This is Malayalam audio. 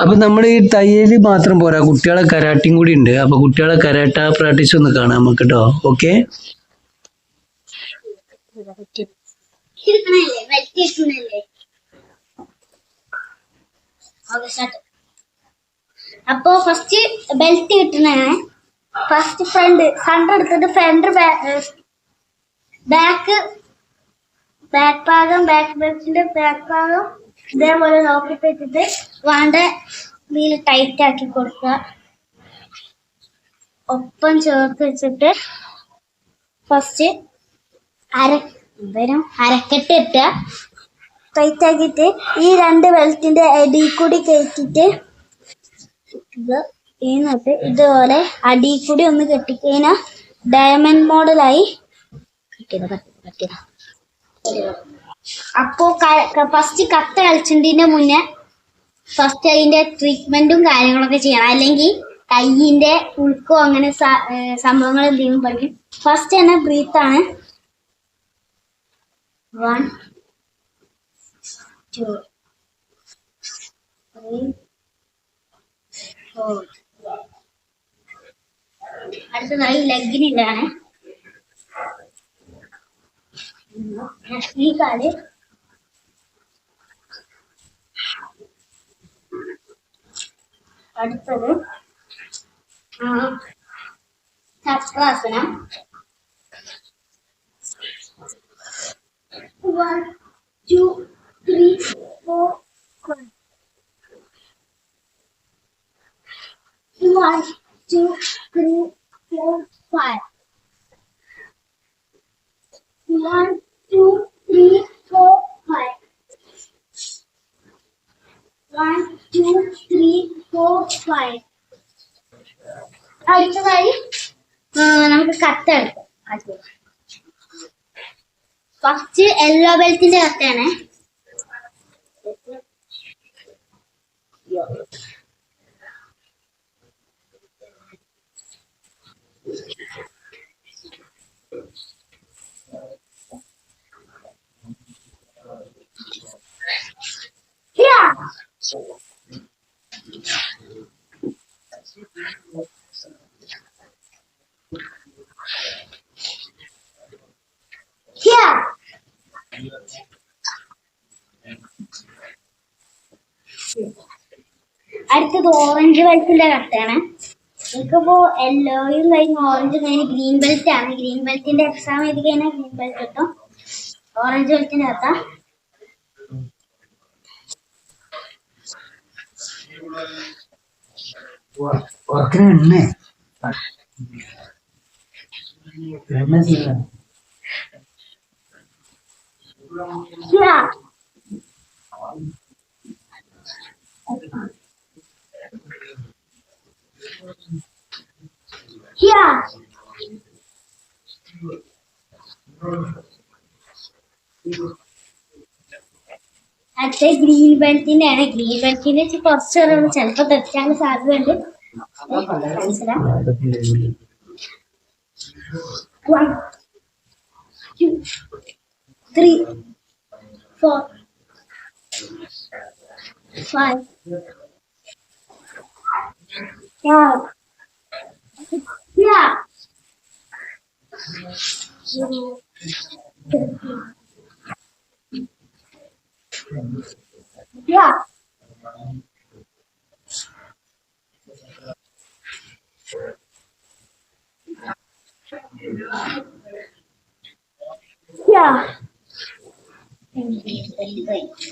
അപ്പൊ നമ്മൾ ഈ തയ്യൽ മാത്രം പോരാ. കുട്ടികളെ കരാട്ടിയും കൂടി ഉണ്ട്. അപ്പൊ കുട്ടികളെ കരാട്ട പ്രാക്ടീസ് ഒന്ന് കാണാം നമുക്ക് കേട്ടോ ഓക്കെ? അപ്പോ ഫസ്റ്റ് ബെൽറ്റ് കിട്ടണേ. ഫസ്റ്റ് ഫ്രണ്ട് ഫ്രണ്ട് എടുത്തിട്ട് ഫ്രണ്ട് ബാക്ക് ബാക്ക് ഭാഗം ബാക്ക് ബെൽറ്റിന്റെ ബാക്ക് ഭാഗം ഇതേപോലെ നോക്കിട്ട് വെച്ചിട്ട് വേണ്ട. ഇതിൽ ടൈറ്റ് ആക്കി കൊടുക്കുക. ഒപ്പം ചേർത്ത് വെച്ചിട്ട് ഫസ്റ്റ് അര വരും അരക്കെട്ട് ഇട്ടുക ടൈറ്റ് ആക്കിയിട്ട് ഈ രണ്ട് ബെൽറ്റിന്റെ അടി കൂടി കയറ്റിട്ട് ഇത് എന്നിട്ട് ഇതുപോലെ അടി കൂടി ഒന്ന് കെട്ടിക്കഴിഞ്ഞാൽ ഡയമണ്ട് മോഡലായി കെട്ടിയതാ കെട്ടിയതാ അപ്പോ ഫസ്റ്റ് കത്ത് കളിച്ചതിന്റെ മുന്നേ ഫസ്റ്റ് അതിന്റെ ട്രീറ്റ്മെന്റും കാര്യങ്ങളൊക്കെ ചെയ്യണം. അല്ലെങ്കിൽ കയ്യിന്റെ ഉൾക്കോ അങ്ങനെ സംഭവങ്ങൾ എന്തെങ്കിലും പഠിക്കും ഫസ്റ്റ് തന്നെ ബ്രീത്ത് ആണ്. വൺ ടു ത്രീ ഫോർ അടുത്തതായി ലെഗിനിലാണ് ഈ കാൽ അടുത്തത് ആ, ചക്രാസനം one two three four one two three four five one one two three four five അടുത്തതായി നമുക്ക് കത്തെടുക്കാം ഫസ്റ്റ് യെല്ലോ ബെൽറ്റിന്റെ കത്തയാണ് Yeah. Yeah. അടുത്തത് ഓറഞ്ച് ബെൽറ്റിന്റെ കട്ടയാണ് എനിക്കിപ്പോ യെല്ലോയും കഴിഞ്ഞ് ഓറഞ്ച് കഴിഞ്ഞ് ഗ്രീൻ ബെൽറ്റ് ആണ്. ഗ്രീൻ ബെൽറ്റിന്റെ എക്സാം എഴുതി കഴിഞ്ഞാൽ ഗ്രീൻ ബെൽറ്റ് കിട്ടും. ഓറഞ്ച് ബെൽറ്റിന്റെ കത്ത. ഉറക്കണേ Yeah. Yeah. അടുത്ത ഗ്രീൻ ബെൽറ്റിന്റെ ആണ് ഗ്രീൻ ബെൽറ്റിന്റെ കുറച്ച് കുറവുള്ളൂ ചിലപ്പോ തെറ്റാൻ സാധ്യതയുണ്ട് മനസ്സിലാ One, two, three, four, five. Yeah. Yeah. Yeah and beat them great.